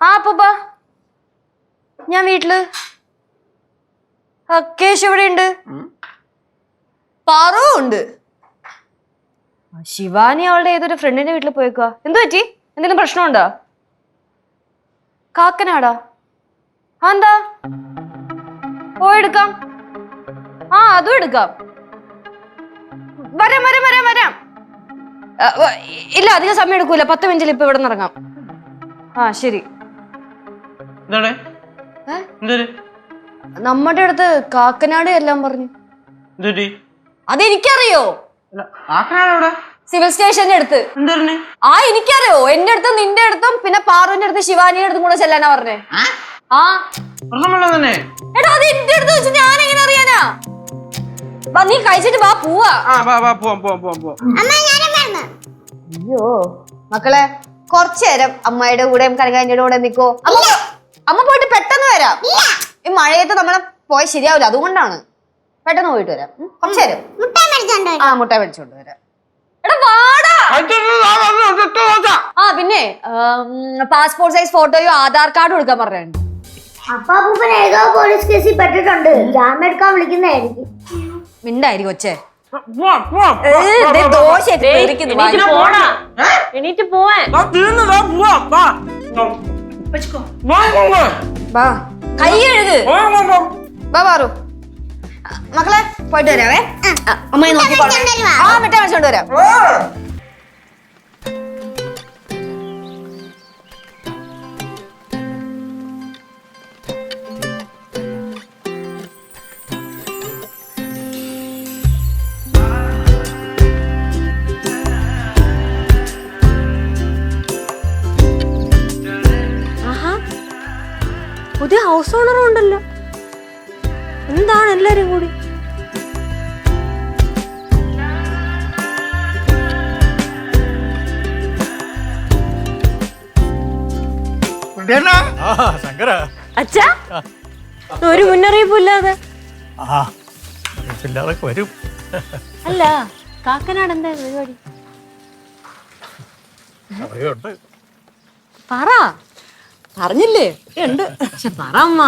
ആ അപ്പൂപ്പ. ഞാൻ വീട്ടിൽ. അക്കേഷ് ഇവിടെ ഉണ്ട്. പാറു ഉണ്ട്. ശിവാനി അവളുടെ ഏതൊരു ഫ്രണ്ടിന്റെ വീട്ടിൽ പോയേക്കുക എന്തു പറ്റി? എന്തെങ്കിലും പ്രശ്നമുണ്ടോ? കാക്കനാടാ. എന്താ? ഓ എടുക്കാം. ആ അതും എടുക്കാം. വരാം വരാം വരാം വരാം. ഇല്ല അധികം സമയം എടുക്കൂല. പത്ത് മിനിറ്റിൽ ഇപ്പൊ ഇവിടെ നിന്ന് ഇറങ്ങാം. ആ ശരി. എന്തൊരു? നമ്മുടെ അടുത്ത് കാക്കനാട് എല്ലാം പറഞ്ഞു. എന്തൊരു? അതെനിക്കറിയോ? സിവിൽ സ്റ്റേഷന്റെ അടുത്ത്. ആ എനിക്കറിയോ? എന്റെ അടുത്തും നിന്റെ അടുത്തും പിന്നെ പാർവന്റെ അടുത്ത് ശിവാനിയുടെ അടുത്തും കൂടെ ചെല്ലാനാ പറഞ്ഞേ. ആ? എടാ അത് എന്റെ അടുത്ത് വെച്ച് ഞാൻ എങ്ങനെ അറിയാനാ? വാ, നീ കഴിച്ചിട്ട് വാ പോവാ. ആ വാ വാ പോവാം പോവാം പോവാം പോവാം. അയ്യോ മക്കളെ കുറച്ചു നേരം അമ്മയുടെ കൂടെയും കനകാന്റെ കൂടെ നിക്കോ? അമ്മ അമ്മ പോയിട്ട് പെട്ടെന്ന് വരാം. ഈ മഴയത്ത് നമ്മളെ പോയ ശരിയാവില്ല. അതുകൊണ്ടാണ്. പെട്ടെന്ന് പോയിട്ട് വരാം. ഉം, കുറച്ച് നേരം. ആ മുട്ട മേടിച്ചോണ്ട് വരാം. എടാ വാടാ. ആ പിന്നെ പാസ്പോർട്ട് സൈസ് ഫോട്ടോയോ ആധാർ കാർഡും എടുക്കാൻ പറഞ്ഞിട്ടുണ്ട്. അപ്പാപ്പൂപ്പൻ ഏതോ പോലീസ് കേസിൽ പെട്ടിട്ടുണ്ട്. ജാമ്യം എടുക്കാൻ വിളിക്കുന്നതായിരിക്കും. മിണ്ടായിരിക്കും ഏ, ദേ ദോശയൊക്കെ എണീറ്റ് പോവാൻ. പോവാം വാ வாங்க வா വാ. വാ പാറു ആ, മക്കളെ പോയിട്ട് വരാവേ. അമ്മയെ നോക്കിക്കോളാം ആ മിഠായി മേടിച്ചോണ്ട് വരാം പുതിയ ഹൗസ് ഓണറും ഉണ്ടല്ലോ. എന്താണ് എല്ലാരും കൂടി? അച്ഛാ ഒരു മുന്നറിയിപ്പില്ലാതെ വരും. അല്ല കാക്കനാട് എന്താ പരിപാടി? പറ. പറഞ്ഞില്ലേ ഉണ്ട്. പക്ഷെ പറ അമ്മ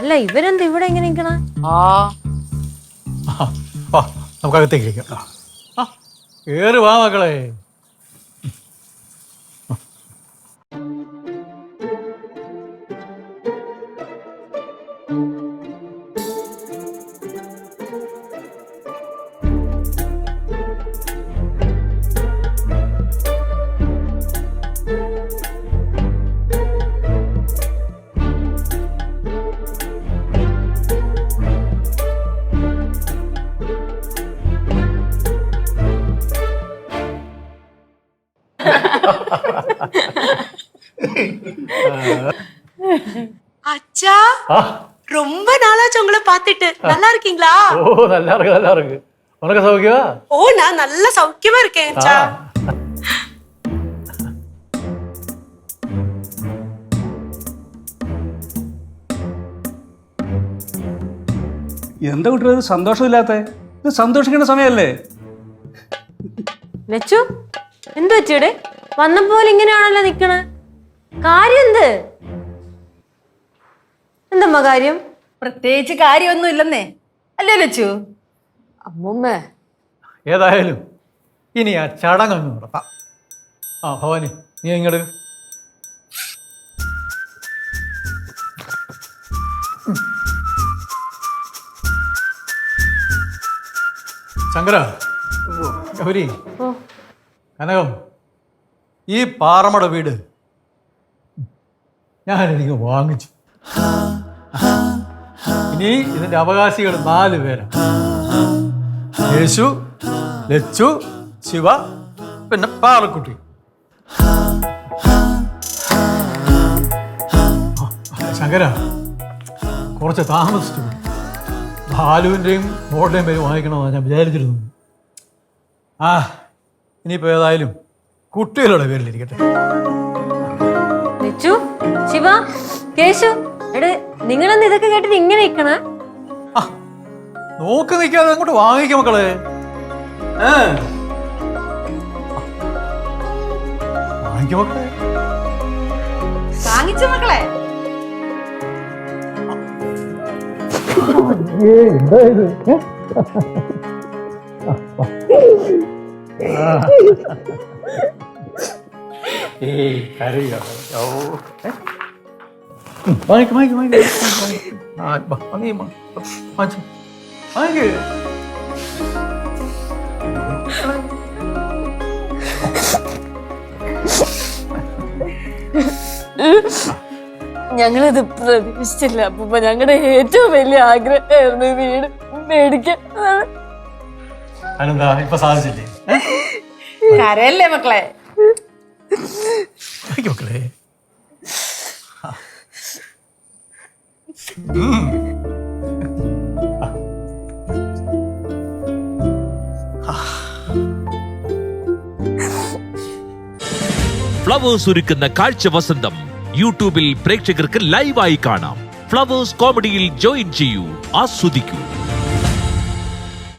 അല്ല ഇവരെന്താ ഇവിടെ ഇങ്ങനെ നിക്കണ? ആ. നമുക്കകത്തേക്ക് ഇരിക്കാം. കേറി വാ മക്കളെ. அச்சா ആ ரொம்ப நாளாச்சு உங்களை பார்த்துட்டு நல்லா இருக்கீங்களா ഓ നല്ല ഇറങ്ങ് നല്ല ഇറങ്ങ് ഉനക്ക് സൗഖ്യമാ ஓ நான் நல்ல சௌக்கியமா இருக்கேன் ആ அச்சா എന്താ കുട്ടികൾ ഇത് സന്തോഷമില്ലാത്ത ഇത് സന്തോഷിക്കേണ്ട സമയമല്ലേ ലച്ചു എന്തു വെച്ചൂടെ വന്നപ്പോലെ ഇങ്ങനെയാണല്ലോ നിക്കണ. കാര്യം എന്ത് എന്തമ്മ കാര്യം? പ്രത്യേകിച്ച് കാര്യമൊന്നും ഇല്ലെന്നേ അല്ലേ ലച്ചു? അമ്മമ്മ. ഏതായാലും ഇനി ആ ചടങ്ങ് നടത്താം. ആ ഭവാനി നീ ഇങ്ങോട്ട് ശങ്കര ഗൗരി കനകം ഈ പാറമട വീട് ഞാൻ എനിക്ക് വാങ്ങിച്ചു. ഇനി ഇതിന്റെ അവകാശികൾ നാല് പേരാണ് യേശു ലച്ചു ശിവ പിന്നെ പാറക്കുട്ടി. ശങ്കര കുറച്ച് താമസിച്ചു. ബാലുവിന്റെയും മോളുടെയും പേര് വാങ്ങിക്കണമെന്നാണ് ഞാൻ വിചാരിച്ചിരുന്നു ആ ഇനിയിപ്പോൾ ഏതായാലും കുട്ടികളുടെ പേരിലിരിക്കട്ടെ. നിച്ചു ശിവ കേശു എടേ നിങ്ങളെന്ത് ഇതൊക്കെ കേട്ടിട്ട് ഇങ്ങനെ നിൽക്കണേ? നോക്ക് നിൽക്കാതെ അങ്ങോട്ട് വാങ്ങിക്ക മക്കളെ. ഏ? വാങ്ങിക്ക മക്കളെ. വാങ്ങിച്ചു മക്കളെ. ഏയ് കരയുക ഓ. വാങ്ങിക്ക് വാങ്ങിക്ക് വാങ്ങിക്ക്. ആ വാങ്ങി. വാങ്ങിച്ച്. വാങ്ങിക്ക്. ഞങ്ങളിത് പ്രതീക്ഷിച്ചില്ല അപ്പൊ ഞങ്ങളുടെ ഏറ്റവും വലിയ ആഗ്രഹമായിരുന്നു വീട് മേടിക്കാൻ. അതാണ് അതിനെന്താ? ഇപ്പൊ സാധിച്ചില്ലേ? കരയല്ലേ മക്കളെ? മക്കളെ. ഫ്ലവേഴ്സ് ഒരുക്കുന്ന കാഴ്ച വസന്തം യൂട്യൂബിൽ പ്രേക്ഷകർക്ക് ലൈവായി കാണാം. ഫ്ലവേഴ്സ് കോമഡിയിൽ ജോയിൻ ചെയ്യൂ. ആസ്വദിക്കൂ.